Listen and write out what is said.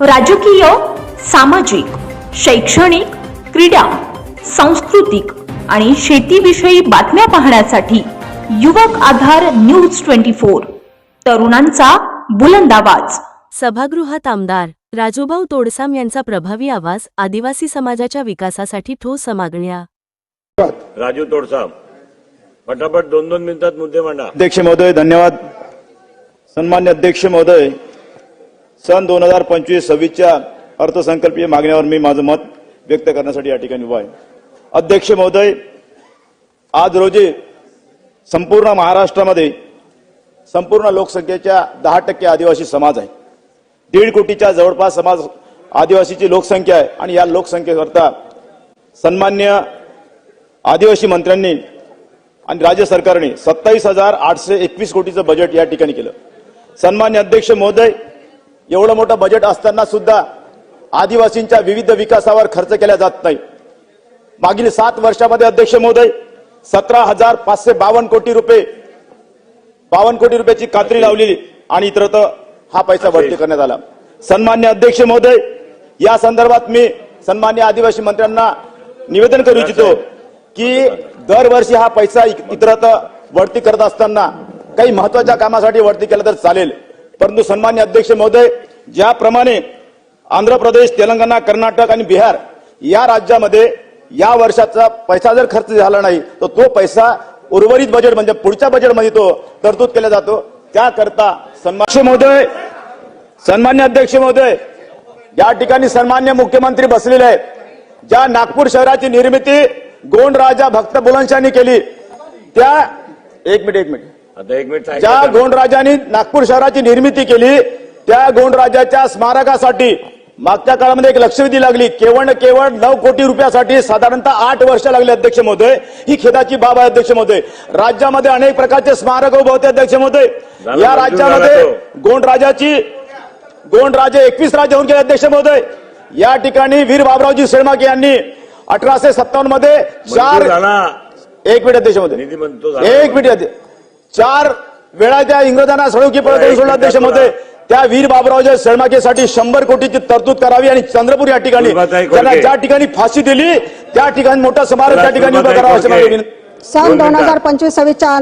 राजकीय सामाजिक शैक्षणिक क्रीडा सांस्कृतिक आणि शेतीविषयी बातम्या पाहण्यासाठी युवक आधार न्यूज ट्वेंटी फोर. तरुणांचा बुलंद आवाज. सभागृहात आमदार राजूभाऊ तोडसाम यांचा प्रभावी आवाज आदिवासी समाजाच्या विकासासाठी ठोस मागण्या. राजू तोडसाम पटापट दोन दोन मिनिटात मुद्दे मांडा. अध्यक्ष महोदय धन्यवाद. सन्मान्य अध्यक्ष महोदय सन दोन हजार पंचवीस सव्वीसच्या अर्थसंकल्पीय मागण्यावर मी माझं मत व्यक्त करण्यासाठी या ठिकाणी उभा आहे. अध्यक्ष महोदय आज रोजी संपूर्ण महाराष्ट्रामध्ये संपूर्ण लोकसंख्येच्या दहा टक्के आदिवासी समाज आहे. दीड कोटीच्या जवळपास समाज आदिवासीची लोकसंख्या आहे आणि या लोकसंख्येकरता सन्मान्य आदिवासी मंत्र्यांनी आणि राज्य सरकारने सत्तावीस हजार आठशे एकवीस कोटीचं बजेट या ठिकाणी केलं. सन्मान्य अध्यक्ष महोदय एवढं मोठं बजेट असताना सुद्धा आदिवासींच्या विविध विकासावर खर्च केला जात नाही. मागील सात वर्षामध्ये अध्यक्ष महोदय सतरा हजार पाचशे बावन्न कोटी रुपये बावन्न कोटी रुपयाची कात्री लावलेली आणि इतरत हा पैसा भरती करण्यात आला. सन्मान्य अध्यक्ष महोदय या संदर्भात मी सन्मान्य आदिवासी मंत्र्यांना निवेदन करू इच्छितो की दरवर्षी हा पैसा इतरत वळती करत असताना काही महत्त्वाच्या कामासाठी वळती केलं तर चालेल. परंतु सन्मान्य अध्यक्ष महोदय ज्याप्रमाणे आंध्र प्रदेश तेलंगणा कर्नाटक आणि बिहार या राज्यामध्ये या वर्षाचा पैसा जर खर्च झाला नाही तर तो पैसा उर्वरित बजेट म्हणजे पुढच्या बजेटमध्ये तो तरतूद केला जातो. त्याकरता सन्मान्य महोदय सन्मान्य अध्यक्ष महोदय या ठिकाणी सन्मान्य मुख्यमंत्री बसलेले आहेत. ज्या नागपूर शहराची निर्मिती गोंड राजा भक्त बुलनशांनी केली त्या एक मिनिट एक मिनिट. ज्या. गोंडराजांनी नागपूर शहराची निर्मिती केली त्या गोंडराजाच्या स्मारकासाठी मागच्या काळामध्ये एक लक्षवेधी लागली. केवळ न केवळ नऊ कोटी रुपयासाठी साधारणतः आठ वर्ष लागली अध्यक्ष महोदय. ही खेदाची बाब आहे अध्यक्ष महोदय. राज्यामध्ये अनेक प्रकारचे स्मारक उभे होते अध्यक्ष महोदय. या राज्यामध्ये गोंडराजाची गोंडराजे एकवीस राजे होऊन गेले अध्यक्ष महोदय. या ठिकाणी वीर बाबरावजी शेळमाके यांनी अठराशे सत्तावन्नमध्ये चार एक मिनिट अध्यक्ष महोदय. एक मिनिट अध्यक्ष. चार वेळा त्या इंग्रजांना सळुकी पळ करून सोडला महोदय त्या वीर बाबरावच्या शर्माकेसाठी शंभर कोटीची तरतूद करावी आणि चंद्रपूर या ठिकाणी. त्यांना ज्या ठिकाणी फाशी दिली त्या ठिकाणी मोठा समारोह त्या ठिकाणी उभा करावा. विनंती सन दोन. हजार पंचवीस सव्वीसच्या